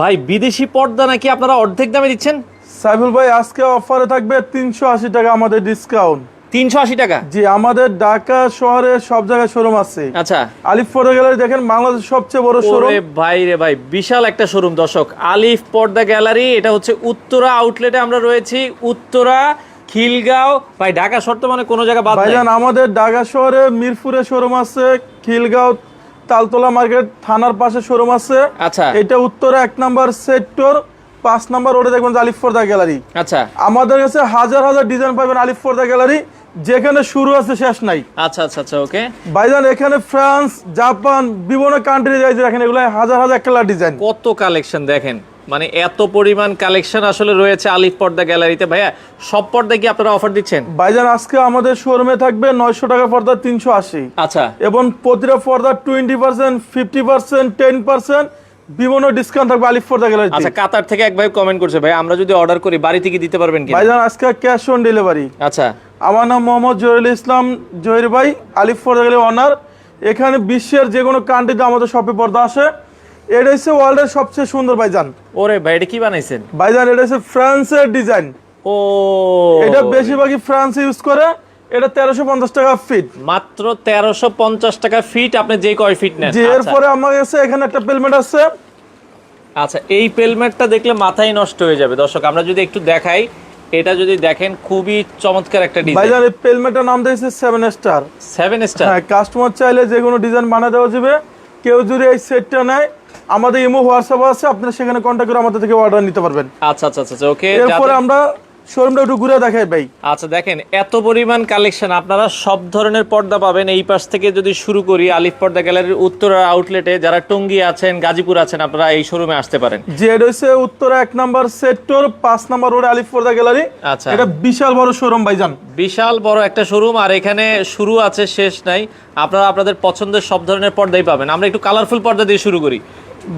ভাই বিদেশি পর্দা নাকি আপনারা অর্ধেক দামে দিচ্ছেন? সাইফুল ভাই আজকে অফারে থাকবে তিনশো আশি টাকা আমাদের ডিসকাউন্ট তিনশো আশি টাকা? জি আমাদের ঢাকা শহরে সব জায়গায় শোরুম আছে। আচ্ছা। আলিফ ফটো গ্যালারি দেখেন বাংলাদেশের সবচেয়ে বড় শোরুম ভাই রে ভাই বিশাল একটা শোরুম দর্শক। আলিফ পর্দা গ্যালারি এটা হচ্ছে উত্তরা আউটলেটে আমরা রয়েছি। উত্তরা খিলগাঁও। ভাই ঢাকা শর্ত মানে কোনো জায়গা বাদ ভাইজান আমাদের ঢাকা শহরে মিরপুরে শোরুম আছে খিলগাঁও তালতলা মার্কেট থানার পাশে শোরুম আছে। আচ্ছা। এটা উত্তরে এক নাম্বার সেক্টর পাঁচ নাম্বার রোডে দেখবেন আলিফ ফর্দা গ্যালারি। আচ্ছা। আমাদের কাছে হাজার হাজার ডিজাইন পাবেন আলিফ ফর্দা গ্যালারি। যেখানে শুরু আছে শেষ নাই। আচ্ছা আচ্ছা আচ্ছা ওকে। ভাইজান এখানে ফ্রান্স জাপান বিভিন্ন কান্ট্রি যাই দেখেন এগুলো হাজার হাজার কালার ডিজাইন কত কালেকশন দেখেন। মানে এত পরিমাণ কালেকশন আসলে রয়েছে আলিফ পর্দা গ্যালারিতে ভাইয়া সব পর্দায় কি আপনারা অফার দিচ্ছেন? ভাইজান আজকে আমাদের শোরুমে থাকবে নয়শো টাকা পর্দা তিনশো আশি। আচ্ছা। এবং প্রতিটা পর্দা twenty percent fifty percent ten percent বিভিন্ন ডিসকাউন্ট থাকবে আলিফ পর্দা গ্যালারিতে আচ্ছা কাতার থেকে এক ভাই কমেন্ট করছে ভাই আমরা যদি অর্ডার করি বাড়ি থেকে দিতে পারবেন কি ভাইজান আজকে ক্যাশ অন ডেলিভারি আচ্ছা। আমার নাম মোহাম্মদ জহিরুল ইসলাম জহির ভাই আলিফ পর্দা গ্যালারি অনার এখানে বিশ্বের যে কোনো কান্ট্রিতে আমাদের শপে পর্দা আসে। এটা হচ্ছে ওয়ার্ল্ডের সবচেয়ে সুন্দর ভাইজান। ওরে ভাই এটা কি বানাইছেন? ভাইজান এটা হচ্ছে ফ্রান্সের ডিজাইন। ও। এটা বেশিরভাগই ফ্রান্স ইউজ করে এটা তেরোশো পঞ্চাশ টাকা ফিট মাত্র তেরোশো পঞ্চাশ টাকা ফিট আপনি যে কয় ফিট নেন। আচ্ছা। এরপরে আমার কাছে এখানে একটা পেলমেন্ট আছে। আচ্ছা এই পেলমেটটা দেখলে মাথাই নষ্ট হয়ে যাবে। দর্শক আমরা যদি একটু দেখাই এটা যদি দেখেন খুবই চমৎকার একটা ডিজাইন ভাইজান এই পেলমেন্টের নাম দিয়েছে সেভেন স্টার সেভেন স্টার হ্যাঁ কাস্টমার চাইলে যে কোনো ডিজাইন বানিয়ে দেওয়া যাবে। কেউ যদি এই সেটটা নেয় আমাদের ইমো হোয়াটসঅ্যাপ আছে আপনারা সেখানে কন্ট্যাক্ট করে আমাদের থেকে অর্ডার নিতে পারবেন। আচ্ছা আচ্ছা আচ্ছা ওকে এরপরে আমরা শোরুমটা একটু ঘুরে দেখাই ভাই। আচ্ছা দেখেন এত পরিমাণ কালেকশন আপনারা সব ধরনের পর্দা পাবেন। এই পাশ থেকে যদি শুরু করি আলিফ পর্দা গ্যালারির উত্তরা আউটলেটে যারা টঙ্গী আছেন গাজীপুর আছেন আপনারা এই শোরুমে আসতে পারেন। যে এটা হচ্ছে উত্তরা এক নাম্বার সেক্টর পাঁচ নাম্বার রোড আলিফপর্দা গ্যালারি। আচ্ছা। এটা বিশাল বড় শোরুম ভাই ভাইজান বিশাল বড় একটা শোরুম আর এখানে শুরু আছে শেষ নাই। আপনারা আপনাদের পছন্দের সব ধরনের পর্দাই পাবেন। আমরা একটু কালারফুল পর্দা দিয়ে শুরু করি।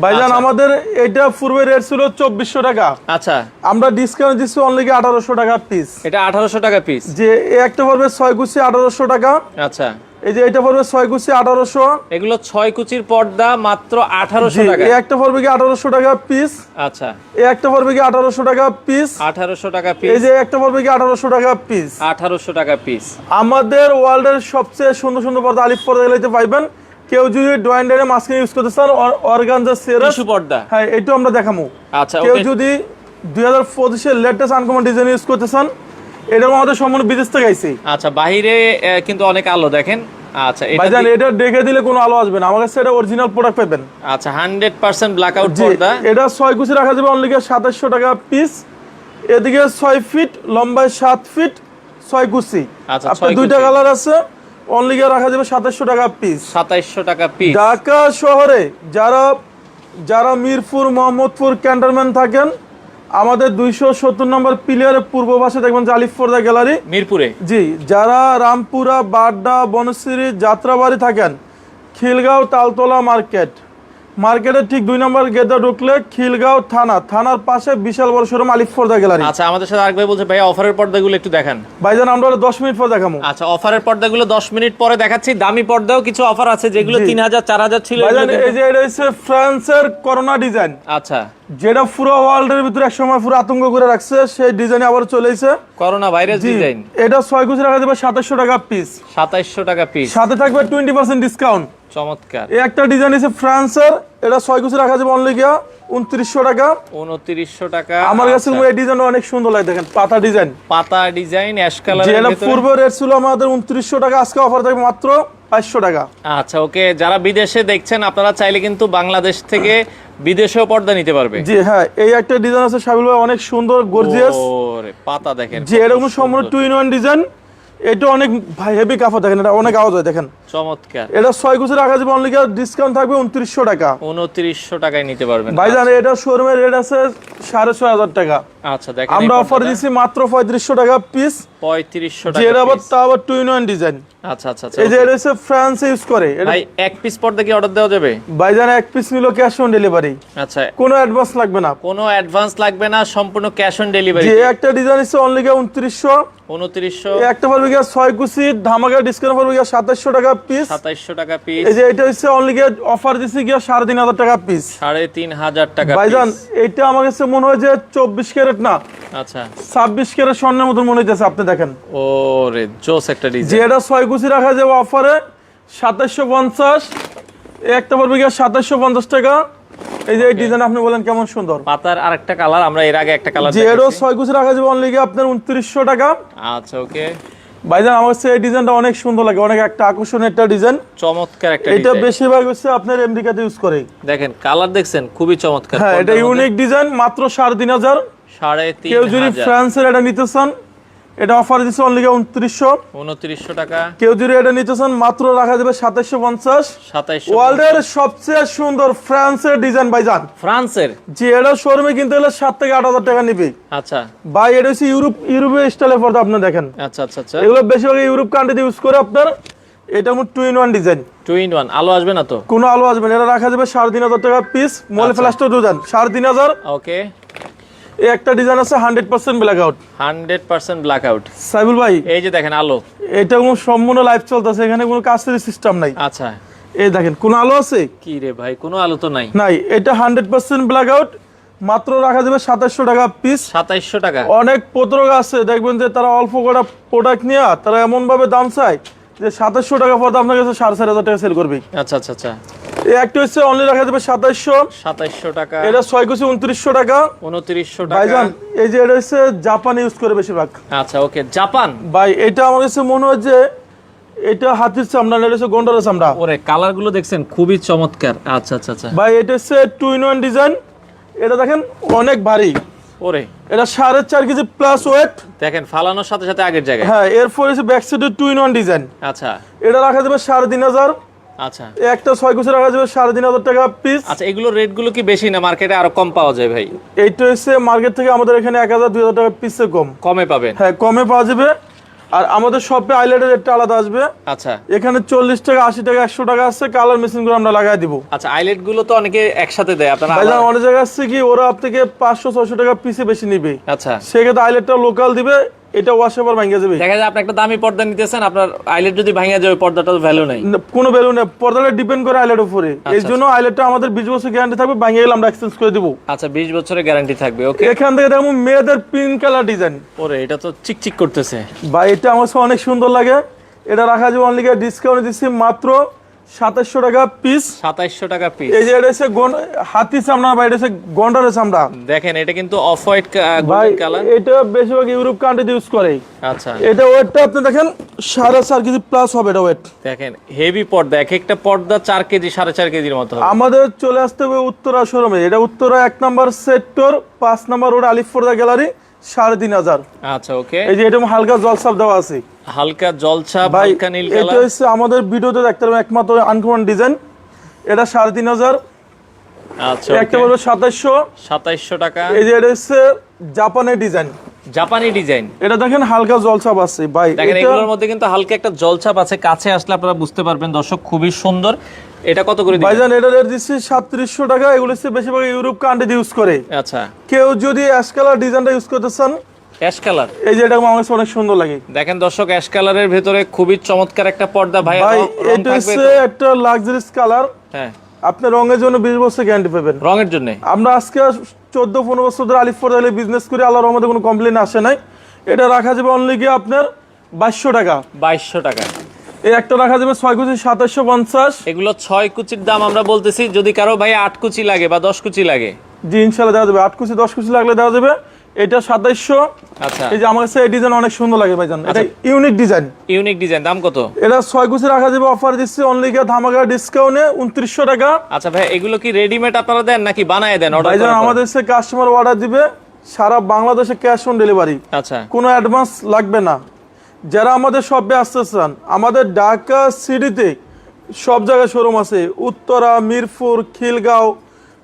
ভাইজান আচ্ছা। আমাদের এটা পূর্বে রেট ছিল চব্বিশশো টাকা। আচ্ছা। আমরা ডিসকাউন্ট দিচ্ছি অনলি আঠারোশো টাকা পিস এটা আঠারোশো টাকা পিস যে একটা পড়বে ছয় কুচি আঠারোশো টাকা। আচ্ছা। এই যে এটা পড়বে ছয় কুচি আঠারোশো। এগুলো ছয় কুচির পর্দা মাত্র আঠারোশো টাকা। এই একটা পড়বে কি আঠারোশো টাকা পিস আচ্ছা। এই একটা পড়বে কি আঠারোশো টাকা পিস আঠারোশো টাকা পিস এই যে একটা পড়বে কি আঠারোশো টাকা পিস আঠারোশো টাকা পিস আমাদের ওয়ার্ল্ডের সবচেয়ে সুন্দর সুন্দর পর্দা আলিফ পর্দা গেলাইতে পাইবেন। কেউ যদি ড্রয়েন্ডারে মাস্কিং ইউজ করতে চান অর্গানজা সেরাস টিস্যু পর্দা। হ্যাঁ এটাও আমরা দেখাবো আচ্ছা কেউ যদি দুই হাজার পঁচিশের লেটেস্ট আনকমন ডিজাইন ইউজ করতে চান এটাও আমাদের সম্পূর্ণ বিদেশ থেকে আইছে। আচ্ছা বাহিরে কিন্তু অনেক আলো দেখেন। আচ্ছা এটা ভাইজান এটা দেখে দিলে কোনো আলো আসবে না। আমার কাছে এটা অরিজিনাল প্রোডাক্ট পাবেন। আচ্ছা হান্ড্রেড পার্সেন্ট ব্ল্যাক আউট পর্দা। এটা ছয় কুচি রাখা যাবে অনলি সাতাশশো টাকা পিস এদিকে ছয় ফিট লম্বায় সাত ফিট ছয় কুচি। আচ্ছা, দুইটা কালার আছে। অনলি রাখা যাবে সাতাশশো টাকা পিস সাতাইশশো টাকা পিস ঢাকা শহরে যারা যারা মিরপুর মোহাম্মদপুর ক্যান্টনমেন্ট থাকেন আমাদের দুইশো সত্তর নম্বর প্লেয়ারের পূর্ব পাশে দেখবেন জালিফোর্দা গ্যালারি। মিরপুরে? জি যারা রামপুরা বাড্ডা বনশ্রী যাত্রাবাড়ি থাকেন খিলগাঁও তালতলা মার্কেট। মার্কেটের ঠিক দুই নম্বর গেটে ঢুকলে খিলগাঁও থানা থানার পাশে বিশাল বড় শোরুম আলিফ পর্দা গ্যালারি। আচ্ছা আমাদের সাথে আরেক ভাই বলছে ভাই অফারের পর্দাগুলো একটু দেখান। ভাইজান আমরা ওটা দশ মিনিট পর দেখাবো আচ্ছা অফারের পর্দাগুলো দশ মিনিট পরে দেখাচ্ছি। দামি পর্দাও কিছু অফার আছে যেগুলো জি। তিন হাজার চার হাজার ছিল ভাইজান এই যে এটা হচ্ছে ফ্রান্সের করোনা ডিজাইন। আচ্ছা। যেটা পুরো ওয়ার্ল্ডের ভিতরে একসময় পুরো আতঙ্ক করে রাখছে সেই ডিজাইনে আবার চলেছে করোনা ভাইরাস ডিজাইন। এটা ছয় কুচি রাখা যাবে সাতাশশো টাকা পিস সাতাইশশো টাকা পিস সাথে থাকবে টোয়েন্টি পার্সেন্ট ডিসকাউন্ট চমৎকার। এই একটা ডিজাইন আছে ফ্রান্সের এটা ছয় কুচি রাখা যাবে অনলি গিয়া উনত্রিশশো টাকা। উনত্রিশশো টাকা। আমার কাছে আচ্ছা। এই ডিজাইন অনেক সুন্দর লাগে দেখেন পাতা ডিজাইন। পাতা ডিজাইন অ্যাশ যে কালারের এটা ভেতরে। পূর্ব রেট ছিল আমাদের উনত্রিশশো টাকা আজকে অফার থাকবে মাত্র পাঁচশো টাকা। আচ্ছা ওকে যারা বিদেশে দেখছেন আপনারা চাইলে কিন্তু বাংলাদেশ থেকে বিদেশেও পর্দা নিতে পারবে। জি হ্যাঁ এই একটা ডিজাইন আছে সাবিল ভাই অনেক সুন্দর গর্জিয়াস ওরে পাতা দেখেন যে এরকম সম্পূর্ণ টু ইন ওয়ান ডিজাইন। এটা অনেক ভাই হেভি কাপড় দেখেন এটা অনেক আওয়াজ হয় দেখেন। চমৎকার। এটা ছয় কুচি রাখা যাবে অনলি ডিসকাউন্ট থাকবে উনত্রিশশো টাকা? উনত্রিশশো টাকায় নিতে পারবেন। ভাইজান এটা শোরুমের রেট আছে সাড়ে ছয় হাজার টাকা। আচ্ছা দেখেন আমরা অফার দিচ্ছি মাত্র পঁয়ত্রিশশো টাকা পিস পঁয়ত্রিশশো যে এটা আবার তা আবার টু ইন ওয়ান ডিজাইন আচ্ছা আচ্ছা আচ্ছা এই যে। এটা হচ্ছে ফ্রান্স ইউজ করে। ভাই এক পিস পর্দা কি অর্ডার দেওয়া যাবে? ভাইজান এক পিস নিল ক্যাশ অন ডেলিভারি আচ্ছা। কোনো অ্যাডভান্স লাগবে না। কোনো অ্যাডভান্স লাগবে না সম্পূর্ণ ক্যাশ অন ডেলিভারি যে একটা ডিজাইন হচ্ছে অনলি উনত্রিশশো? উনত্রিশশো। এই একটা পড়বে গিয়া ছয় কুচি ধামাকা ডিসকাউন্ট পড়বে গিয়া টাকা পিস টাকা পিস এই যে এটা হচ্ছে অনলি গিয়া অফার গিয়া টাকা পিস টাকা ভাইজান এটা আমার কাছে মনে হয় যে ক্যারেট না। আচ্ছা। ক্যারেট স্বর্ণের মতন মনে হইতেছে আপনি দেখেন। ও রে জোস একটা ডিজাইন এটা ছয় কুচি রাখা যাবে অফারে সাতাশশো পঞ্চাশ একটা পড়বে গিয়া সাতাশশো পঞ্চাশ টাকা। এই যে ডিজাইন আপনি বলেন কেমন সুন্দর? পাতার আরেকটা কালার আমরা এর আগে একটা কালার যে ছয় কুচি রাখা যাবে অনলি আপনার উনত্রিশশো টাকা। আচ্ছা ওকে। ভাইজান আমার কাছে এই ডিজাইনটা অনেক সুন্দর লাগে অনেক একটা আকর্ষণীয় একটা ডিজাইন। চমৎকার একটা এটা বেশিরভাগ হচ্ছে আপনার আমেরিকাতে ইউজ করে। দেখেন কালার দেখছেন খুবই চমৎকার হ্যাঁ এটা ইউনিক ডিজাইন মাত্র সাড়ে তিন হাজার। সাড়ে কেউ যদি ফ্রান্সের এটা নিতে চান এটা অফার দিচ্ছে অনলি উনত্রিশশো। উনত্রিশশো টাকা। কেউ যদি এটা নিতে চান মাত্র রাখা যাবে সাতাশশো পঞ্চাশ। সাতাইশশো ওয়ার্ল্ডের সবচেয়ে সুন্দর ফ্রান্সের ডিজাইন ভাইজান। ফ্রান্সের? যে এটা শোরুমে কিনতে হলে সাত থেকে আট হাজার টাকা নিবে। আচ্ছা। ভাই এটা হচ্ছে ইউরোপ ইউরোপের স্টাইলের পর্দা আপনি দেখেন। আচ্ছা আচ্ছা আচ্ছা। এগুলো বেশিরভাগ ইউরোপ কান্ট্রিতে ইউজ করে আপনার এটা আমার two in one design two in one আলো আসবে না তো? কোনো আলো আসবে না এটা রাখা যাবে সাড়ে তিন হাজার টাকা পিস মোল। ফ্লাস্টার ডিজাইন সাড়ে তিন হাজার। ওকে এই একটা ডিজাইন আছে hundred percent blackout hundred percent blackout Saibul ভাই এই যে দেখেন আলো। এটা কোনো সম্পূর্ণ লাইভ চলতেছে এখানে কোনো কাস্টের সিস্টেম নাই। আচ্ছা। এই দেখেন কোনো আলো আছে? কি রে ভাই কোনো আলো তো নাই। নাই এটা হান্ড্রেড পার্সেন্ট ব্ল্যাক আউট মাত্র রাখা যাবে সাতাশশো টাকা পিস সাতাইশশো টাকা। অনেক পত্রক আছে দেখবেন যে তারা অল্প কটা প্রোডাক্ট নিয়ে তারা এমন ভাবে দাম চায় যে সাতাশশো টাকা পর আপনার কাছে সাড়ে চার হাজার টাকা সেল করবে। আচ্ছা আচ্ছা আচ্ছা। একটা হচ্ছে অনলি রাখা যাবে টাকা। এটা টাকা। উনত্রিশশো টাকা। ভাইজান এই যে এটা হচ্ছে জাপান ইউজ করে বেশিরভাগ। আচ্ছা ওকে জাপান। ভাই এটা আমার কাছে মনে হয় যে এটা হাতির চামড়া না এটা গন্ডারের চামড়া। ওরে কালারগুলো দেখছেন খুবই চমৎকার। আচ্ছা আচ্ছা আচ্ছা। ভাই এটা হচ্ছে টু ইন ওয়ান ডিজাইন এটা দেখেন অনেক ভারী। ওরে। এটা সাড়ে চার কেজি প্লাস ওয়েট দেখেন ফালানোর সাথে সাথে আগের জায়গায়। হ্যাঁ এরপর হচ্ছে ব্যাক সাইডে টু ইন ওয়ান ডিজাইন আচ্ছা। এটা রাখা যাবে সাড়ে তিন হাজার। আচ্ছা। একটা ছয় কুচি রাখা যাবে সাড়ে তিন হাজার টাকা পিস আচ্ছা এগুলো রেটগুলো কি বেশি না মার্কেটে আরও কম পাওয়া যায় ভাই? এইটা হচ্ছে মার্কেট থেকে আমাদের এখানে এক হাজার দুই হাজার টাকা পিসে কম। কমে পাবেন? হ্যাঁ কমে পাওয়া যাবে। আর আমাদের শপে আইল্যান্ডের রেটটা আলাদা আসবে। আচ্ছা। এখানে চল্লিশ টাকা আশি টাকা একশো টাকা আছে কালার মেশিনগুলো আমরা লাগাই দিব। আচ্ছা আইলেটগুলো তো অনেকে একসাথে দেয় আপনারা ভাইজান অনেক জায়গায় আসছে কি ওরা আপ থেকে পাঁচশো ছয়শো টাকা পিসে বেশি নিবে। আচ্ছা। সেক্ষেত্রে আইলেটটা লোকাল দিবে এটা ওয়াশ এবার ভেঙে যাবে। দেখা যায় আপনি একটা দামি পর্দা নিতেছেন আপনার আইলেট যদি যায় ওই পর্দাটার ভ্যালু নেই। কোনো ভ্যালু নেই। পর্দাটা ডিপেন্ড করে আইলেট উপরে। এই জন্য আইলেটটা আমাদের বিশ বছর গ্যারান্টি থাকবে ভাঙিয়ে গেলে আমরা এক্সচেঞ্জ করে দিব। আচ্ছা বিশ বছরের গ্যারান্টি থাকবে ওকে এখান থেকে দেখব মেয়েদের পিঙ্ক কালার ডিজাইন ওরে এটা তো চিকচিক করতেছে। ভাই এটা আমার অনেক সুন্দর লাগে। এটা রাখা যাবে অনলি ডিসকাউন্ট দিচ্ছি মাত্র সাতাশশো টাকা পিস সাতাইশশো টাকা পিস এই যে এটা হচ্ছে হাতি চামড়া বা এটা হচ্ছে গন্ডারের চামড়া। দেখেন এটা কিন্তু অফ হোয়াইট কালার। এটা বেশিরভাগ ইউরোপ কান্ট্রিতে ইউজ করে। আচ্ছা। এটা ওয়েটটা আপনি দেখেন সাড়ে চার কেজি প্লাস হবে এটা ওয়েট দেখেন হেভি পর্দা এক একটা পর্দা চার কেজি সাড়ে চার কেজির মতো আমাদের চলে আসতে হবে উত্তরা শোরুমে। এটা উত্তরা এক নম্বর সেক্টর পাঁচ নম্বর রোড আলিফোর্দা গ্যালারি সাড়ে তিন হাজার। আচ্ছা ওকে। এই যে এটা হালকা জলসাপ দেওয়া আছে। হালকা জলছাপ হালকা নীল এটা হচ্ছে আমাদের ভিডিওতে দেখতে পাবেন একমাত্র আনকমন ডিজাইন এটা সাড়ে তিন হাজার। আচ্ছা একটা বলব সাতাশশো সাতাইশশো। টাকা। এই যে এটা হচ্ছে জাপানের ডিজাইন জাপানি ডিজাইন এটা দেখেন হালকা জলসাপ আছে ভাই। দেখেন এগুলোর মধ্যে কিন্তু হালকা একটা জলছাপ আছে। কাছে আসলে আপনারা বুঝতে পারবেন দর্শক খুবই সুন্দর। এটা কত করে ভাইজান এটা রেট দিচ্ছি সাতত্রিশশো টাকা। এগুলো হচ্ছে বেশিরভাগ ইউরোপ কান্ট্রিতে ইউজ করে। আচ্ছা। কেউ যদি অ্যাশ কালার ডিজাইনটা ইউজ করতে চান অ্যাশ কালার এই যে এটা আমার কাছে অনেক সুন্দর লাগে। দেখেন দর্শক অ্যাশ কালারের ভেতরে খুবই চমৎকার একটা পর্দা। ভাই ভাই এটা হচ্ছে একটা লাক্সারিস কালার হ্যাঁ। আপনি রঙের জন্য বিশ বছর গ্যারান্টি পাবেন। রঙের জন্য? আমরা আজকে চোদ্দ পনেরো বছর ধরে আলিফ ফোর্ডে বিজনেস করি আল্লাহর রহমতে কোনো কমপ্লেন আসে নাই। এটা রাখা যাবে অনলি গিয়ে আপনার বাইশশো টাকা। বাইশশো টাকা। এই একটা রাখা যাবে ছয় কুচি সাতাশশো পঞ্চাশ। এগুলো ছয় কুচির দাম আমরা বলতেছি যদি কারও ভাই আট কুচি লাগে বা দশ কুচি লাগে। জি ইনশাল্লাহ দেওয়া যাবে। আট কুচি দশ কুচি লাগলে দেওয়া যাবে। এটা সাতাইশশো আচ্ছা। এই যে আমার কাছে এই ডিজাইন অনেক সুন্দর লাগে ভাইজান। এটা ইউনিক ডিজাইন। ইউনিক ডিজাইন দাম কত? এটা ছয় কুচি রাখা যাবে অফার দিচ্ছি। অনলি গিয়ে ধামাকা ডিসকাউন্টে উনত্রিশশো টাকা। আচ্ছা ভাই এগুলো কি রেডিমেড আপনারা দেন নাকি বানায় দেন অর্ডার ভাইজান আমাদের কাস্টমার অর্ডার দিবে সারা বাংলাদেশে ক্যাশ অন ডেলিভারি আচ্ছা। কোনো অ্যাডভান্স লাগবে না। যারা আমাদের শপে আসতে চান আমাদের ঢাকা সিটিতে সব জায়গায় শোরুম আছে। উত্তরা মিরপুর খিলগাঁও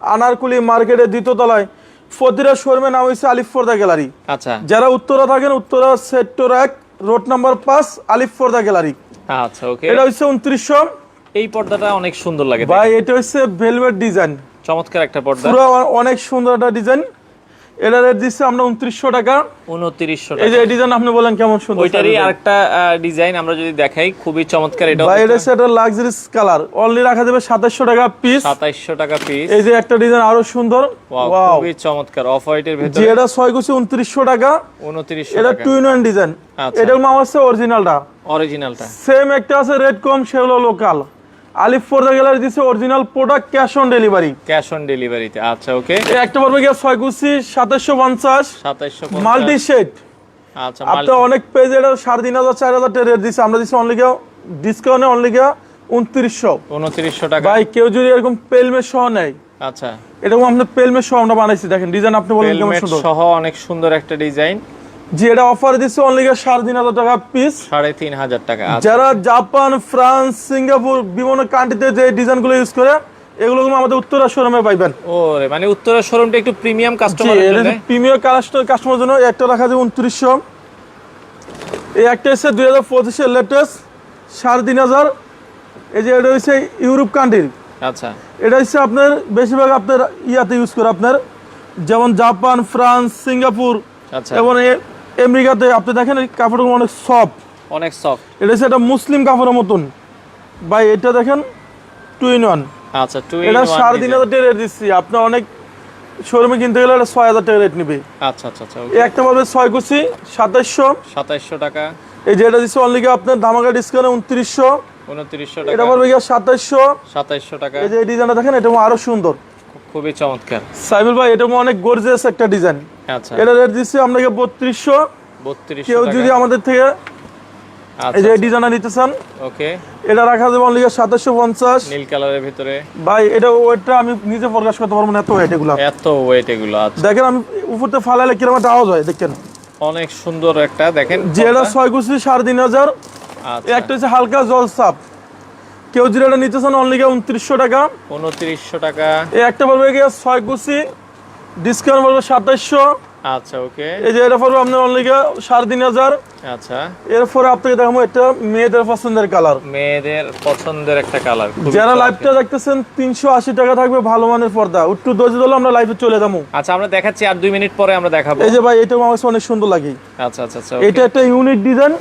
আনারকুলি মার্কেটের দ্বিতীয়তলায় প্রতিটা শোরুমের নাম হচ্ছে আলিফোর্দা গ্যালারি। আচ্ছা। যারা উত্তরা থাকেন উত্তরা সেক্টর এক রোড নাম্বার পাঁচ আলিফোর্দা গ্যালারি। আচ্ছা ওকে এটা হচ্ছে উনত্রিশশো। এই পর্দাটা অনেক সুন্দর লাগে ভাই এটা হচ্ছে ভেলভেট ডিজাইন চমৎকার একটা পর্দা। পুরো অনেক সুন্দর একটা ডিজাইন এটা রেট দিচ্ছে আমরা উনত্রিশশো টাকা। উনত্রিশশো এই যে ডিজাইন আপনি বলেন কেমন সুন্দর ওইটারই আরেকটা ডিজাইন আমরা যদি দেখাই খুবই চমৎকার এটা বাইরে সেটা লাক্সারিস কালার অনলি রাখা যাবে সাতাশশো টাকা পিস সাতাইশশো টাকা পিস এই যে একটা ডিজাইন আরও সুন্দর। ওয়াও খুবই চমৎকার। অফ হোয়াইটের ভেতরে এটা ছয় কুচি উনত্রিশশো টাকা। উনত্রিশশো এটা টু ইন ওয়ান ডিজাইন। এটার নাম আছে অরিজিনালটা অরিজিনালটা সেম একটা আছে রেড কম সেগুলো লোকাল আলিফ গ্যালারি দিচ্ছে original product cash on delivery cash on ডেলিভারিতে আচ্ছা ওকে একটা পড়বে গিয়ে ছয় কুচি সাতাশশো পঞ্চাশ। Multi shade. আচ্ছা আপনার অনেক পেজ এটা সাড়ে তিন হাজার চার হাজার রেট দিচ্ছে আমরা দিচ্ছি অনলি গিয়া ডিসকাউন্টে অনলি গিয়া উনত্রিশশো। উনত্রিশশো টাকা। ভাই কেউ যদি এরকম পেলমে সহ নেয় আচ্ছা। এরকম আপনার পেলমে সহ আমরা বানাইছি। দেখেন ডিজাইন আপনি বলেন সহ অনেক সুন্দর একটা ডিজাইন যে এটা অফার দিচ্ছে অনলি সাড়ে তিন হাজার টাকা পিস সাড়ে তিন হাজার টাকা আচ্ছা। যারা জাপান ফ্রান্স সিঙ্গাপুর বিভিন্ন কান্ট্রিতে যে ডিজাইনগুলো ইউজ করে এগুলো আমাদের উত্তরা শোরুমে পাইবেন। ও মানে উত্তরের শোরুমটা একটু premium customer premier customer customer জন্য একটা রাখা যাবে উনত্রিশশো। এই একটা এসে দুই হাজার পঁচিশের লেটেস্ট সাড়ে তিন হাজার। এই যে এটা হচ্ছে ইউরোপ কান্ট্রির আচ্ছা। এটা হচ্ছে আপনার বেশিরভাগ আপনার ইয়াতে ইউজ করে আপনার। যেমন জাপান ফ্রান্স সিঙ্গাপুর আচ্ছা। এবং আমেরিকাতে আপনি দেখেন এই কাপড়গুলো অনেক সফট অনেক সফট এটা হচ্ছে একটা মুসলিম কাপড়ের মতন। ভাই এটা দেখেন টু ইন ওয়ান আচ্ছা টু এটা সাড়ে তিন হাজার টাকা রেট দিচ্ছি। আপনি অনেক শোরুমে কিনতে গেলে এটা ছয় হাজার টাকা রেট নিবে। আচ্ছা আচ্ছা আচ্ছা একটা পাবে ছয় কুচি সাতাইশশো। সাতাইশশো টাকা। এই যে এটা দিচ্ছে অনলি আপনার ধামাকা ডিসকাউন্ট উনত্রিশশো। উনত্রিশশো এটা টাকা। পারবে গিয়ে সাতাইশশো। সাতাইশশো টাকা। এই যে ডিজাইনটা দেখেন এটা আরও সুন্দর। খুবই চমৎকার। সাইবুল ভাই এটা অনেক গর্জিয়াস একটা ডিজাইন আচ্ছা। এটা রেট দিচ্ছি আপনাকে বত্রিশশো। বত্রিশশো কেউ যদি আমাদের থেকে এই আচ্ছা। যে এই নিতে চান ওকে। এটা রাখা যাবে অনলি সাতাশশো পঞ্চাশ। নীল কালারের ভিতরে। ভাই এটা ওয়েটটা আমি নিজে প্রকাশ করতে পারব না এত ওয়েট এগুলো। এত ওয়েট এগুলো আচ্ছা। দেখেন আমি উপরতে ফালাইলে কীরকম একটা আওয়াজ হয় দেখেন। অনেক সুন্দর একটা দেখেন তিন হাজার। আচ্ছা। একটা হচ্ছে হালকা জল সাপ। কেউ যদি নিতে চান অনলি উনত্রিশশো টাকা। উনত্রিশশো টাকা। এই একটা পড়বে গিয়ে ছয় কুচি ডিসকাউন্ট পড়বে সাতাইশশো। আচ্ছা ওকে। এই যে এটা পড়বে আপনার অনলি সাড়ে তিন হাজার। আচ্ছা। এরপরে আপনাকে দেখাবো এটা মেয়েদের পছন্দের কালার মেয়েদের পছন্দের একটা কালার যারা লাইভটা দেখতেছেন তিনশো আশি টাকা থাকবে ভালো মানের পর্দা। একটু দর্জি দিলে আমরা লাইভে চলে যাব। আচ্ছা আমরা দেখাচ্ছি আর দুই মিনিট পরে আমরা দেখাবো। এই যে ভাই এটা আমার অনেক সুন্দর লাগে। আচ্ছা আচ্ছা আচ্ছা এটা একটা ইউনিক ডিজাইন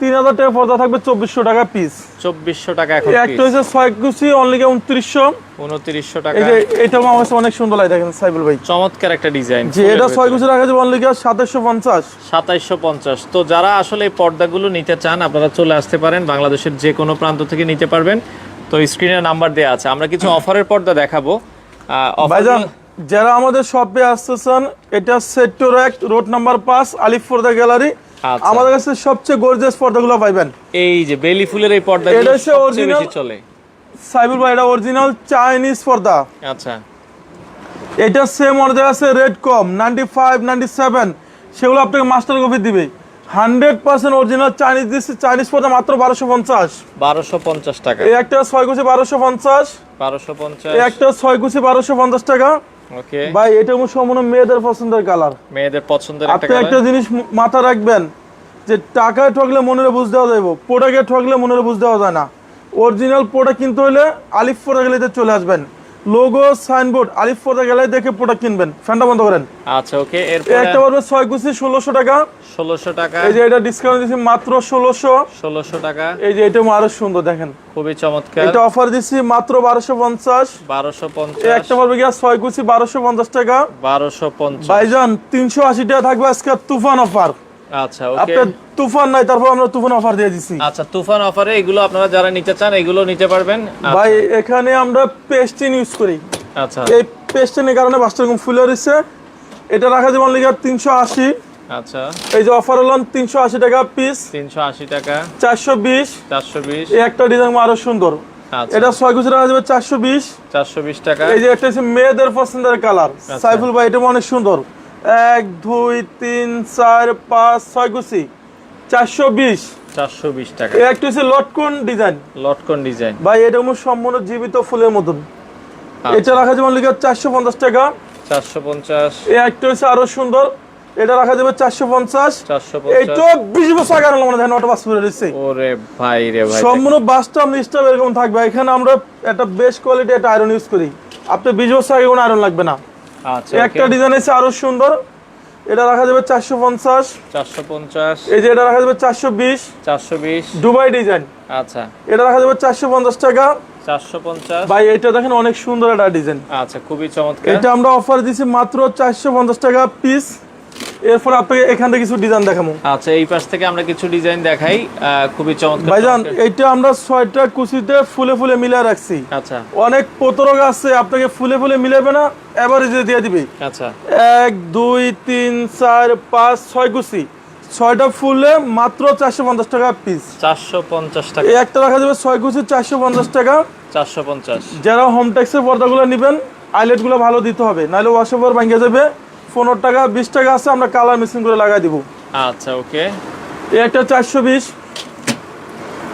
তিন হাজার টাকা পর্দা থাকবে চব্বিশশো টাকা পিস চব্বিশশো টাকা এখন একটা হচ্ছে ছয় কুচি অনলি উনত্রিশশো? উনত্রিশশো টাকা। এটা আমার কাছে অনেক সুন্দর লাগে দেখেন সাইবুল ভাই। চমৎকার একটা ডিজাইন যে এটা ছয় কুচি রাখা যাবে অনলি সাতাশশো পঞ্চাশ। সাতাইশশো পঞ্চাশ। তো যারা আসলে এই পর্দাগুলো নিতে চান আপনারা চলে আসতে পারেন। বাংলাদেশের যে কোনো প্রান্ত থেকে নিতে পারবেন। তো স্ক্রিনে নাম্বার দেওয়া আছে। আমরা কিছু অফারের পর্দা দেখাবো। ভাইজান যারা আমাদের শপে আসতেছেন এটা সেক্টর এক রোড নাম্বার পাঁচ আলিফ পর্দা গ্যালারি। আমাদের কাছে সবচেয়ে গর্জিয়াস পর্দাগুলো পাইবেন। এই যে বেলি ফুলের এই পর্দা এটা হচ্ছে বেশি চলে। সাইবুল ভাই এটা অরিজিনাল চাইনিজ পর্দা। আচ্ছা। এটা সেম অর্ডার আছে রেড কম নাইনটি ফাইভ নাইনটি সেভেন সেগুলো আপনাকে মাস্টার কপি দিবে। হান্ড্রেড পার্সেন্ট অরিজিনাল চাইনিজ দিচ্ছে চাইনিজ পর্দা মাত্র বারোশো পঞ্চাশ। বারোশো পঞ্চাশ টাকা। এই একটা ছয় কুচি বারোশো পঞ্চাশ। বারোশো পঞ্চাশ। এই একটা ছয় কুচি বারোশো পঞ্চাশ টাকা। ওকে। ভাই এটা সম্পূর্ণ মেয়েদের পছন্দের কালার মেয়েদের পছন্দের একটা আপনি একটা জিনিস মাথা রাখবেন যে টাকায় ঠকলে মনেরে বুঝ দেওয়া যাইব প্রোডাক্টে ঠকলে মনের বুঝ দেওয়া যায় না। অরিজিনাল প্রোডাক্ট কিনতে হলে আলিফ প্রোডাক্ট চলে আসবেন। লোগো সাইনবোর্ড আলিফ প্রোডাক্ট গেলে দেখে প্রোডাক্ট কিনবেন। ফ্যানটা বন্ধ করেন। আচ্ছা ওকে এরপরে একটা পড়বে ছয় কুচি ষোলোশো টাকা। ষোলোশো টাকা। এই যে এটা ডিসকাউন্ট দিচ্ছি মাত্র ষোলোশো। ষোলোশো টাকা। এই যে এটা আরও সুন্দর দেখেন। খুবই চমৎকার। এটা অফার দিছি মাত্র বারোশো পঞ্চাশ। বারোশো এই পঞ্চাশ একটা পড়বে গিয়া ছয় কুচি বারোশো পঞ্চাশ টাকা। বারোশো পঞ্চাশ। ভাইজান তিনশো আশি টাকা থাকবে আজকে তুফান অফার আচ্ছা ওকে তুফান নাই তারপর আমরা তুফান অফার দিয়ে দিচ্ছি আচ্ছা তুফান অফারে এগুলো আপনারা যারা নিতে চান এগুলো নিতে পারবেন। ভাই এখানে আমরা পেস্টিন ইউজ করি। আচ্ছা। এই পেস্টিনের কারণে বাসটা এরকম ফুলে রয়েছে এটা রাখা যাবে অনলি তিনশো আশি। আচ্ছা। এই যে অফার হলাম তিনশো আশি টাকা পিস তিনশো আশি টাকা। চারশো বিশ। চারশো বিশ। এই একটা ডিজাইন আরও সুন্দর। আচ্ছা। এটা ছয় কুচি রাখা যাবে চারশো বিশ। চারশো বিশ টাকা। এই যে একটা হচ্ছে মেয়েদের পছন্দের কালার সাইফুল ভাই এটা অনেক সুন্দর। এক দুই তিন চার পাঁচ ছয় কুচি। চারশো বিশ। চারশো বিশ টাকা। একটা হচ্ছে লটকন ডিজাইন। লটকন ডিজাইন। ভাই এটা আমার সম্পূর্ণ জীবিত ফুলের মতন। আচ্ছা। এটা রাখা যাবে অনলি চারশো পঞ্চাশ টাকা। চারশো পঞ্চাশ। এই একটা হচ্ছে আরও সুন্দর। এটা রাখা যাবে চারশো পঞ্চাশ। চারশো এই তো বিশ বছর আগে মনে হয় নটা বাস করে দিচ্ছে ওরে ভাই রে ভাই। সম্পূর্ণ বাসটা স্টাফ এরকম থাকবে। এখানে আমরা একটা বেস্ট কোয়ালিটি একটা আয়রন ইউজ করি। আপনি বিশ বছর আগে কোনো আয়রন লাগবে না। একটা ডিজাইন আছে আরও সুন্দর। এটা রাখা যাবে চারশো পঞ্চাশ। চারশো পঞ্চাশ। এই যে এটা রাখা যাবে চারশো বিশ। চারশো বিশ। দুবাই ডিজাইন আচ্ছা। এটা রাখা যাবে চারশো পঞ্চাশ টাকা। চারশো পঞ্চাশ। ভাই এটা দেখেন অনেক সুন্দর একটা ডিজাইন আচ্ছা খুবই চমৎকার। এটা আমরা অফার দিছি মাত্র চারশো পঞ্চাশ টাকা পিস এরপর আপনাকে এখান থেকে কিছু ডিজাইন দেখাবো। আচ্ছা এই পাশ থেকে আমরা কিছু ডিজাইন দেখাই। খুবই চমৎকার ভাইজান। এইটা আমরা ছয়টা কুচিতে ফুলে ফুলে মিলে রাখছি। আচ্ছা। অনেক পোতরক আছে আপনাকে ফুলে ফুলে মিলাবে না এভারেজে দিয়ে দিবে। আচ্ছা। এক দুই তিন চার পাঁচ ছয় কুচি ছয়টা ফুলে মাত্র চারশো পঞ্চাশ টাকা পিস চারশো পঞ্চাশ টাকা। একটা রাখা যাবে ছয় কুচি চারশো পঞ্চাশ টাকা। চারশো পঞ্চাশ। যারা হোম ট্যাক্সের পর্দাগুলো নেবেন আইলেটগুলো ভালো দিতে হবে নাহলে ওয়াশওভার ভাঙে যাবে। পনেরো টাকা বিশ টাকা আছে আমরা কালার মেশিন করে লাগাই দিব। আচ্ছা ওকে এই একটা চারশো বিশ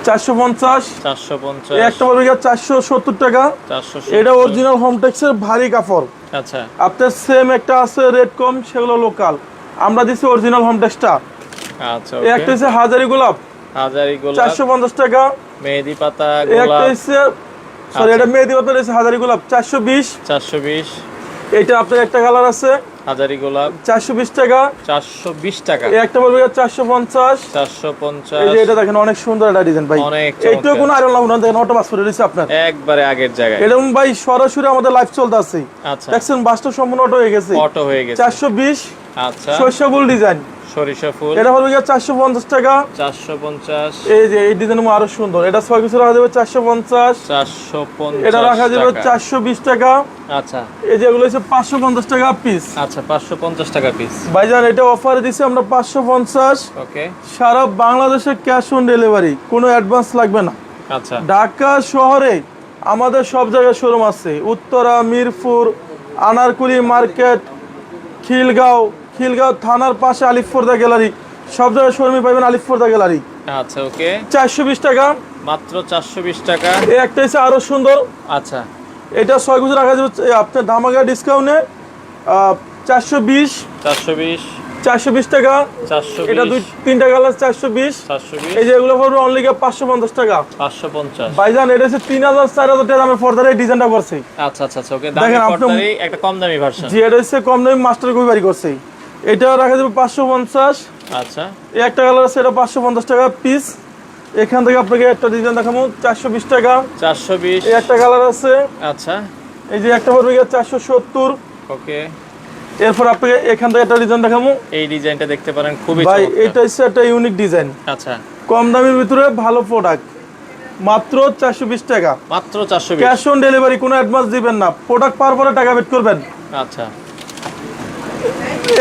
চারশো পঞ্চাশ চারশো পঞ্চাশ। একটা পড়বে চারশো সত্তর টাকা। চারশো এটা অরিজিনাল হোম ভারী কাপড়। আচ্ছা। আপনার সেম একটা আছে রেড কম সেগুলো লোকাল আমরা দিচ্ছি অরিজিনাল আচ্ছা একটা হচ্ছে হাজারি গোলাপ। হাজারি গোলাপ। চারশো পঞ্চাশ টাকা। মেহেদি পাতা একটা হচ্ছে সরি আচ্ছা। এটা মেহেদি পাতা রয়েছে হাজারি গোলাপ। চারশো বিশ। চারশো বিশ। এইটা আপনার একটা কালার আছে। হাজারি গোলাপ। 420 টাকা। 420 টাকা। একটা বলবে 450 450 এই যে এটা দেখেন অনেক সুন্দর একটা ডিজাইন ভাই। অনেক এইটা কোন আয়রন লাগানো দেখেন অটো বাস রয়েছে আপনার। একবারে আগের জায়গায়। এরকম ভাই সরাসরি আমাদের লাইভ চলতে আছে। আচ্ছা। দেখছেন বাসটা সম্পূর্ণ অটো হয়ে গেছে। অটো হয়ে গেছে। 420 আচ্ছা। সরিষা ফুল ডিজাইন সরিষা ফুল। এটা হলো গিয়ে চারশো পঞ্চাশ টাকা। চারশো পঞ্চাশ। এই যে এই ডিজাইন আরও সুন্দর। এটা ছয় কিছু রাখা যাবে চারশো পঞ্চাশ। চারশো এটা রাখা যাবে চারশো বিশ টাকা। আচ্ছা। এই যেগুলো হচ্ছে পাঁচশো পঞ্চাশ টাকা পিস আচ্ছা পাঁচশো পঞ্চাশ টাকা পিস ভাইজান এটা অফারে দিছি আমরা পাঁচশো পঞ্চাশ। ওকে। সারা বাংলাদেশে ক্যাশ অন ডেলিভারি কোনো অ্যাডভান্স লাগবে না। আচ্ছা। ঢাকা শহরে আমাদের সব জায়গায় শোরুম আছে। উত্তরা মিরপুর আনারকুলি মার্কেট খিলগাঁও খিলগাঁও থানার পাশে আলিফপর্দা গ্যালারি। সব জায়গায় শোরুমে পাবেন আলিফপর্দা গ্যালারি। আচ্ছা ওকে। চারশো বিশ টাকা। মাত্র চারশো বিশ টাকা। এই একটা হচ্ছে আরও সুন্দর। আচ্ছা। এটা ছয় গুজো রাখা যাবে এ, আপনার ধামাকা ডিসকাউন্টে চারশো বিশ। চারশো বিশ। চারশো বিশ টাকা। চারশো এটা দুই তিনটা কালার চারশো বিশ। চারশো বিশ। এই যে এগুলো পড়বে অনলি পাঁচশো পঞ্চাশ টাকা। পাঁচশো পঞ্চাশ। ভাইজান এটা হচ্ছে তিন হাজার চার হাজার টাকা দামের পর্দার এই ডিজাইনটা করছে। আচ্ছা আচ্ছা আচ্ছা ওকে। দেখেন, আপনি- একটা কম দামি ভার্সন জি এটা হচ্ছে কম দামি মাস্টার কপি বাড়ি করছে। এটা রাখা যাবে পাঁচশো পঞ্চাশ। আচ্ছা। এই একটা কালার আছে এটা পাঁচশো পঞ্চাশ টাকা পিস এখান থেকে আপনাকে একটা ডিজাইন দেখাবো চারশো বিশ টাকা। চারশো বিশ। এই একটা কালার আছে। আচ্ছা। এই যে একটা পড়বে চারশো সত্তর। ওকে। এরপর আপনাকে এখান থেকে একটা ডিজাইন দেখাবো। এই ডিজাইনটা দেখতে পারেন খুবই ভাই এটা হচ্ছে একটা ইউনিক ডিজাইন আচ্ছা। কম দামের ভিতরে ভালো প্রোডাক্ট মাত্র চারশো বিশ টাকা। মাত্র চারশো বিশ। ক্যাশ অন ডেলিভারি কোনো অ্যাডভান্স দিবেন না। প্রোডাক্ট পাওয়ার পরে টাকা বেট করবেন। আচ্ছা।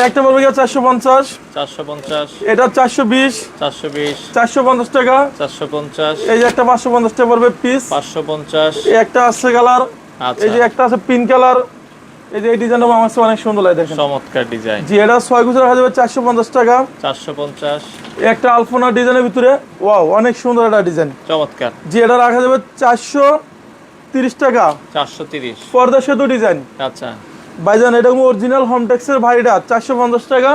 একটা পড়বে চারশো পঞ্চাশ। চারশো পঞ্চাশ। এটা চারশো বিশ। চারশো বিশ। চারশো পঞ্চাশ টাকা। চারশো পঞ্চাশ। এই যে একটা পাঁচশো পঞ্চাশ টাকা পড়বে পিস পাঁচশো পঞ্চাশ। একটা আছে কালার আচ্ছা। এই যে একটা আছে পিঙ্ক কালার এই যে এই ডিজাইনটা আমার কাছে অনেক সুন্দর লাগে দেখেন। চমৎকার ডিজাইন জি এটা ছয় গুজো রাখা যাবে চারশো পঞ্চাশ টাকা। চারশো পঞ্চাশ। একটা আলফোনা ডিজাইনের ভিতরে। ওয়াও অনেক সুন্দর একটা ডিজাইন চমৎকার। জি এটা রাখা যাবে চারশো তিরিশ টাকা। চারশো তিরিশ। পর্দা সেতু ডিজাইন আচ্ছা। ভাইজান এটা অরিজিনাল হোমটেক্সের ভাইটা চারশো পঞ্চাশ টাকা।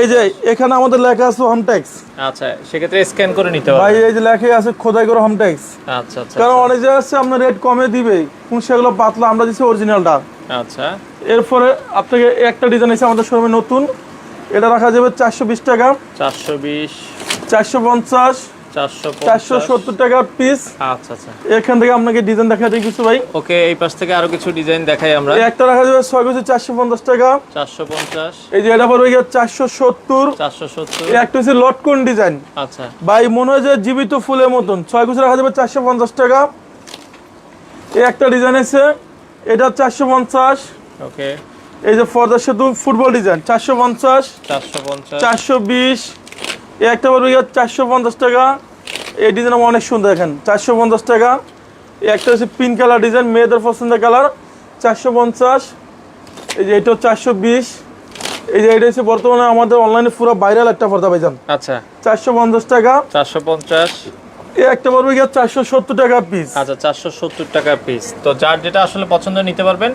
এই যে এখানে আমাদের লেখা আছে হোমটেক্স আচ্ছা সেক্ষেত্রে স্ক্যান করে নিতে হবে। ভাই এই যে লেখা আছে খোদাই করে হোমটেক্স আচ্ছা আচ্ছা কারণ অনেক জায়গায় আছে আপনার রেট কমে দিবে। কোন সেগুলো পাতলা আমরা দিচ্ছি অরিজিনালটা আচ্ছা। এরপরে আপনাকে একটা ডিজাইন আছে আমাদের শোরুমে নতুন। এটা রাখা যাবে চারশো বিশ টাকা। চারশো বিশ। চারশো পঞ্চাশ। চারশো চারশো সত্তর টাকা পিস আচ্ছা আচ্ছা। এখান থেকে আপনাকে ডিজাইন দেখাতে কিছু ভাই। ওকে এই পাশ থেকে আরও কিছু ডিজাইন দেখাই আমরা। একটা রাখা যাবে ছয় কেজি চারশো পঞ্চাশ টাকা। এই যে এটা পড়বে এই একটা হচ্ছে লটকন ডিজাইন আচ্ছা। ভাই মনে হয় যে জীবিত ফুলের মতন। ছয় কেজি রাখা যাবে চারশো পঞ্চাশ টাকা। এই একটা ডিজাইন আছে। এটা চারশো পঞ্চাশ। ওকে। এই যে ফর্দার সেতু ফুটবল ডিজাইন চারশো পঞ্চাশ। চারশো পঞ্চাশ। চারশো বিশ। এই একটা পড়বে চারশো পঞ্চাশ টাকা। এই ডিজাইন আমার অনেক সুন্দর দেখেন। চারশো পঞ্চাশ টাকা। এই একটা হচ্ছে পিঙ্ক কালার ডিজাইন মেয়েদের পছন্দের কালার চারশো পঞ্চাশ। এই যে এটা চারশো বিশ। এই যে এটা হচ্ছে বর্তমানে আমাদের অনলাইনে পুরো ভাইরাল একটা পর্দা ভাইজান। আচ্ছা। চারশো পঞ্চাশ টাকা। চারশো পঞ্চাশ। এই একটা পড়বে গিয়ে চারশো সত্তর টাকা পিস আচ্ছা চারশো সত্তর টাকা পিস তো যার যেটা আসলে পছন্দ নিতে পারবেন।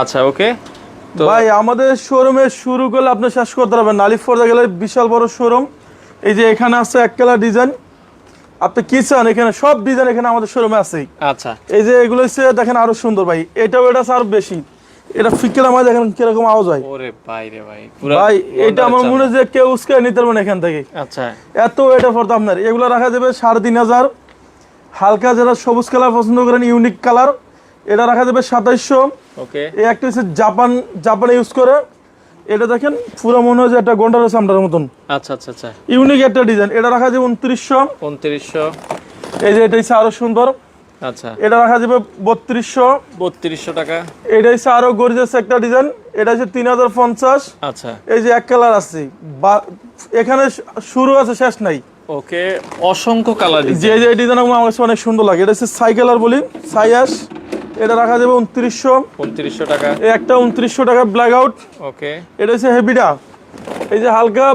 আচ্ছা ওকে ভাই আমাদের শোরুমে শুরু করলে আপনি শেষ করতে পারবেন নালিফ পর্দা গেলে বিশাল বড় শোরুম এই যে এখানে আছে এক কালার ডিজাইন আপনি কি চান? এখানে সব ডিজাইন এখানে আমাদের শোরুমে আছে আচ্ছা। এই যে এগুলো হচ্ছে দেখেন আরও সুন্দর ভাই। এটাও এটা আরও বেশি। এটা ফিকের আমার দেখেন কীরকম আওয়াজ হয়। ওরে ভাই রে ভাই ভাই এটা আমার মনে হয় যে কেউ উস্কে নিতে পারবেন এখান থেকে। আচ্ছা। এত এটা পড়তো আপনার। এগুলো রাখা যাবে সাড়ে তিন হাজার। হালকা যারা সবুজ কালার পছন্দ করেন ইউনিক কালার এটা রাখা যাবে সাতাইশশো। ওকে এই একটা হচ্ছে জাপান জাপানে ইউজ করে। এটা দেখেন পুরো মনে হয় যে একটা গন্ডারের সামটার মতন। আচ্ছা আচ্ছা আচ্ছা। ইউনিক একটা ডিজাইন। এটা রাখা যাবে উনত্রিশশো। উনত্রিশশো। এই যে এটা হচ্ছে আরও সুন্দর। আচ্ছা। এটা রাখা যাবে বত্রিশশো। বত্রিশশো টাকা। এটা হচ্ছে আরও গরিজাস একটা ডিজাইন। এটা হচ্ছে তিন হাজার পঞ্চাশ। আচ্ছা। এই যে এক কালার আছে। বা- এখানে শুরু আছে শেষ নাই। ওকে অসংখ্য কালার যে যে ডিজাইন আমার কাছে অনেক সুন্দর লাগে। এটা হচ্ছে সাইকেলার বলি সাইয়াস। এটা রাখা যাবে উনত্রিশশো। উনত্রিশশো টাকা। এই একটা উনত্রিশশো টাকা ব্ল্যাক আউট ওকে। এটা হচ্ছে হেভিটা এই যে হালকা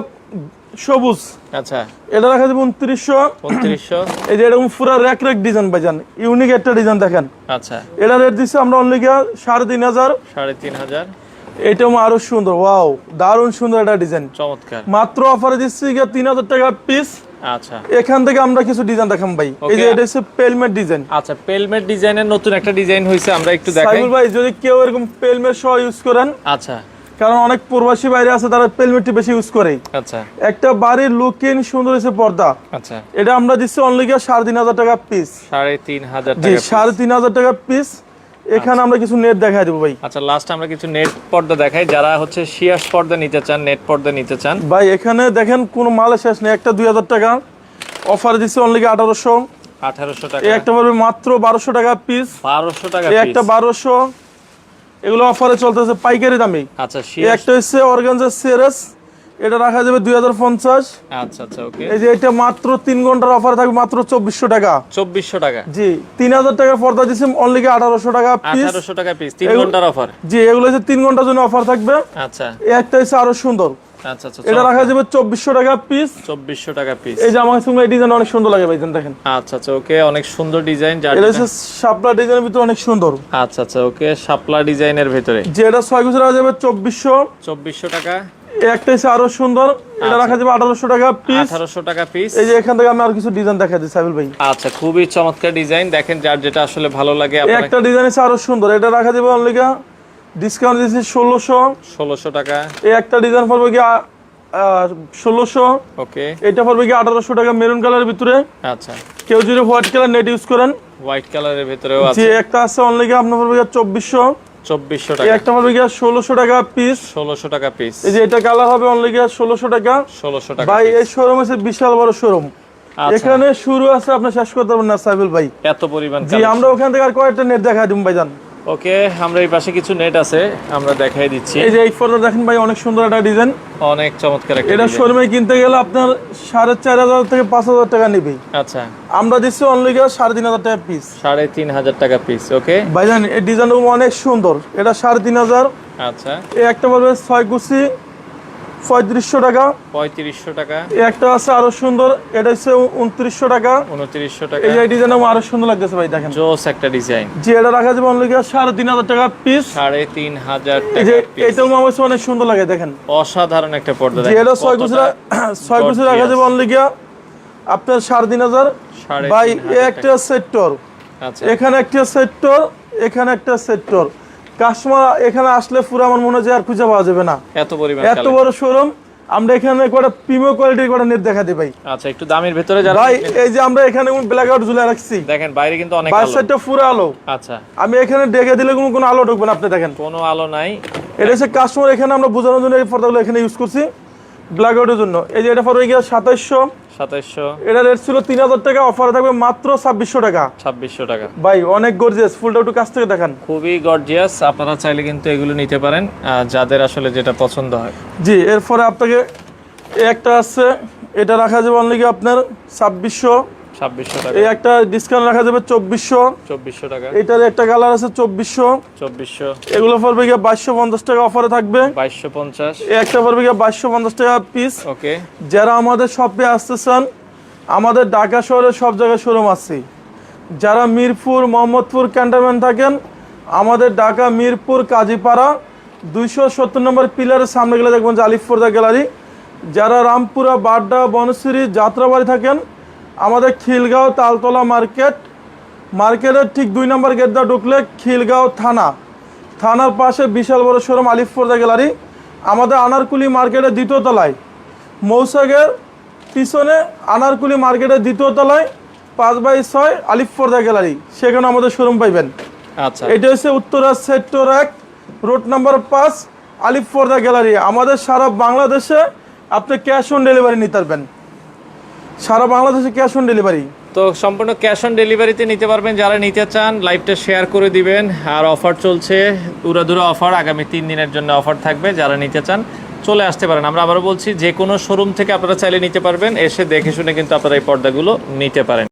সবুজ। আচ্ছা। এটা রাখা যাবে উনত্রিশশো। উনত্রিশশো। এই যে এরকম পুরো র্যাক র্যাক ডিজাইন পাইছেন ইউনিক একটা ডিজাইন দেখেন। আচ্ছা। এটা রেট দিচ্ছি আমরা অনলি গিয়া সাড়ে তিন হাজার। সাড়ে তিন হাজার। এটাও আরও সুন্দর ওয়াও দারুণ সুন্দর একটা ডিজাইন চমৎকার। মাত্র অফারে দিচ্ছি গিয়া তিন হাজার টাকা পিস আচ্ছা। এখান থেকে আমরা কিছু ডিজাইন দেখাম ভাই। এই যে এটা হচ্ছে পেলমেট ডিজাইন আচ্ছা পেলমেট ডিজাইনের নতুন একটা ডিজাইন হয়েছে আমরা একটু দেখাই। সাইবুল ভাই যদি কেউ এরকম পেলমেট সহ ইউজ করেন আচ্ছা। কারণ অনেক প্রবাসী বাইরে আছে তারা পেলমেটটি বেশি ইউজ করে। আচ্ছা। একটা বাড়ির লুকিং সুন্দর হয়েছে পর্দা। আচ্ছা। এটা আমরা দিচ্ছি অনলি সাড়ে তিন হাজার টাকা পিস সাড়ে তিন হাজার সাড়ে তিন হাজার টাকা পিস এখানে আমরা কিছু নেট দেখাই দেবো ভাই। আচ্ছা লাস্ট আমরা কিছু নেট পর্দা দেখাই। যারা হচ্ছে শিয়াস পর্দা নিতে চান নেট পর্দা নিতে চান। ভাই এখানে দেখেন কোনো মালের শেষ নেই। একটা দুই হাজার টাকা। অফার দিচ্ছে অনলি আঠারোশো? আঠারোশো টাকা। একটা পারবে মাত্র বারোশো টাকা পিস বারোশো টাকা একটা বারোশো। এগুলো অফারে চলতেছে পাইকারি দামে। আচ্ছা একটা হচ্ছে অর্গানজার সিরাস এটা রাখা যাবে দুই হাজার পঞ্চাশ। আচ্ছা আচ্ছা ওকে এই যে এটা মাত্র তিন ঘণ্টার অফার থাকবে মাত্র চব্বিশশো টাকা। চব্বিশশো টাকা। জি তিন হাজার টাকার পর্দা দিচ্ছে অনলি আঠারোশো টাকা পিস আঠারোশো টাকা পিস তিন ঘণ্টার অফার জি এগুলো হচ্ছে তিন ঘণ্টার জন্য অফার থাকবে। আচ্ছা। একটা হচ্ছে আরও সুন্দর। আচ্ছা আচ্ছা এটা রাখা যাবে চব্বিশশো টাকা পিস চব্বিশশো টাকা পিস এই যে আমার সঙ্গে ডিজাইন অনেক সুন্দর লাগে ভাইজান দেখেন। আচ্ছা আচ্ছা ওকে অনেক সুন্দর ডিজাইন যার এটা হচ্ছে শাপলা ডিজাইনের ভিতরে অনেক সুন্দর। আচ্ছা আচ্ছা ওকে শাপলা ডিজাইনের ভেতরে। যে এটা ছয় বছর রাখা যাবে চব্বিশশো। চব্বিশশো টাকা। এই একটা হচ্ছে আরও সুন্দর। এটা রাখা যাবে আঠারোশো টাকা পিস আঠারোশো টাকা পিস এই যে এখান থেকে আমি আর কিছু ডিজাইন দেখা দিই সাইবুল ভাই। আচ্ছা খুবই চমৎকার ডিজাইন দেখেন যার যেটা আসলে ভালো লাগে একটা ডিজাইন আছে আরও সুন্দর। এটা রাখা যাবে অনলি ডিসকাউন্ট দিচ্ছি ষোলোশো। ষোলোশো টাকা। এই একটা ডিজাইন পড়বে কি ষোলোশো। ওকে। এটা পড়বে কি আঠারোশো টাকা মেরুন কালারের ভিতরে। আচ্ছা। কেউ যদি হোয়াইট কালার নেট ইউজ করেন হোয়াইট কালারের ভেতরেও আছে। একটা আছে অনলি আপনার পড়বে চব্বিশশো। টাকা। একটা পড়বে গিয়ে ষোলোশো টাকা পিস টাকা পিস এই যে এটা কালার হবে অনলি গিয়ে ষোলোশো টাকা? ভাই। এই শোরুম আছে বিশাল বড় শোরুম আচ্ছা। এখানে শুরু আছে আপনি শেষ করতে পারবেন না সাইবুল ভাই। এত পরিমাণ জি আমরা ওখান থেকে আর কয়েকটা নেট দেখা দিব ভাইজান। ওকে আমরা এই পাশে কিছু নেট আছে আমরা দেখাই দিচ্ছি। এই যে এই ফটো দেখেন ভাই অনেক সুন্দর একটা ডিজাইন অনেক চমৎকার একটা এটা শোরুমে কিনতে গেলে আপনার সাড়ে চার হাজার থেকে পাঁচ হাজার টাকা নেবে আচ্ছা। আমরা দিচ্ছি অনলি গিয়ে সাড়ে তিন হাজার টাকা পিস সাড়ে তিন হাজার টাকা পিস ওকে? ভাইজান এই ডিজাইনটা অনেক সুন্দর। এটা সাড়ে তিন হাজার। আচ্ছা। এই একটা বলবে ছয় কুচি পঁয়ত্রিশশো টাকা। পঁয়ত্রিশশো টাকা। একটা আছে আরও সুন্দর এটা হচ্ছে উনত্রিশশো টাকা। উনত্রিশশো টাকা। এই ডিজাইন আরও সুন্দর লাগতেছে ভাই দেখেন। জোস একটা ডিজাইন। যে এটা রাখা যাবে অনলি সাড়ে তিন হাজার টাকা পিস সাড়ে তিন হাজার টাকা এটাও আমার কাছে অনেক সুন্দর লাগে দেখেন। অসাধারণ একটা পর্দা যে এটা ছয় কুচি ছয় কুচি রাখা। যাবে অনলি আপনার সাড়ে তিন হাজার। ভাই একটা সেক্টর আচ্ছা। এখানে একটা সেক্টর এখানে একটা সেক্টর কাস্টমার এখানে আসলে পুরো আমার মনে হয় আর খুঁজে পাওয়া যাবে না। এত পরিমাণ এত বড় শোরুম আমরা এখানে কটা প্রিমিয়াম কোয়ালিটির কটা নেট দেখা দিই ভাই আচ্ছা একটু দামের ভেতরে যারা ভাই এই যে আমরা এখানে ব্ল্যাক আউট ঝুলে রাখছি। দেখেন বাইরে কিন্তু অনেক আলো। সাইডটা পুরো আলো। আচ্ছা। আমি এখানে ডেকে দিলে কোনো কোনো আলো ঢুকবে না আপনি দেখেন। কোনো আলো নাই। এটা হচ্ছে কাস্টমার এখানে আমরা বোঝানোর জন্য এই পর্দাগুলো এখানে ইউজ করছি। ব্ল্যাক আউটের জন্য। এই যে এটা পড়বে গিয়ে সাতাইশশো। সাতাইশশো। এটা রেট ছিল তিন হাজার টাকা অফারে থাকবে মাত্র ছাব্বিশশো টাকা। ছাব্বিশশো টাকা। ভাই অনেক গর্জিয়াস ফুলটা একটু কাছ থেকে দেখান। খুবই গর্জিয়াস আপনারা চাইলে কিন্তু এগুলো নিতে পারেন যাদের আসলে যেটা পছন্দ হয়। জি এরপরে আপনাকে একটা আছে এটা রাখা যাবে অনলি আপনার ছাব্বিশশো। ছাব্বিশশো টাকা। এই একটা ডিসকাউন্ট রাখা যাবে চব্বিশশো। চব্বিশশো টাকা। এটার একটা কালার আছে চব্বিশশো। চব্বিশশো। এগুলো পড়বে গিয়ে বাইশশো পঞ্চাশ টাকা অফারে থাকবে। বাইশশো পঞ্চাশ। এই একটা পড়বে গিয়ে বাইশশো পঞ্চাশ টাকা পিস ওকে যারা আমাদের শপে আসতে চান আমাদের ঢাকা শহরে সব জায়গায় শোরুম আছে। যারা মিরপুর মোহাম্মদপুর ক্যান্টনমেন্ট থাকেন আমাদের ঢাকা মিরপুর কাজীপাড়া দুইশো সত্তর নম্বর পিলারের সামনে গেলে দেখবেন যে আলিফপর্দা গ্যালারি। যারা রামপুরা বাড্ডা বনশ্রী যাত্রাবাড়ি থাকেন আমাদের খিলগাঁও তালতলা মার্কেট। মার্কেটের ঠিক দুই নম্বর গেটটা ঢুকলে খিলগাঁও থানা। থানার পাশে বিশাল বড় শোরুম আলিফ পর্দা গ্যালারি। আমাদের আনারকুলি মার্কেটের দ্বিতীয় তলায়। মৌসাগের পিছনে আনারকুলি মার্কেটের দ্বিতীয় তলায় পাঁচ বাই ছয় আলিফ পর্দা গ্যালারি। সেখানে আমাদের শোরুম পাইবেন। আচ্ছা। এটা হচ্ছে উত্তরা সেক্টর এক রোড নাম্বার পাঁচ আলিফ পর্দা গ্যালারি। আমাদের সারা বাংলাদেশে আপনি ক্যাশ অন ডেলিভারি নিতে পারবেন। সারা বাংলাদেশে ক্যাশ অন ডেলিভারি তো সম্পূর্ণ ক্যাশ অন ডেলিভারিতে নিতে পারবেন, যারা নিতে চান লাইভটা শেয়ার করে দিবেন। আর অফার চলছে, উড়াদুরা অফার আগামী তিন দিনের জন্য অফার থাকবে, যারা নিতে চান, চলে আসতে পারেন। আমরা আবারও বলছি, যে কোনো শোরুম থেকে আপনারা চাইলে নিতে পারবেন, এসে দেখে শুনে কিন্তু আপনারা এই পর্দাগুলো নিতে পারেন।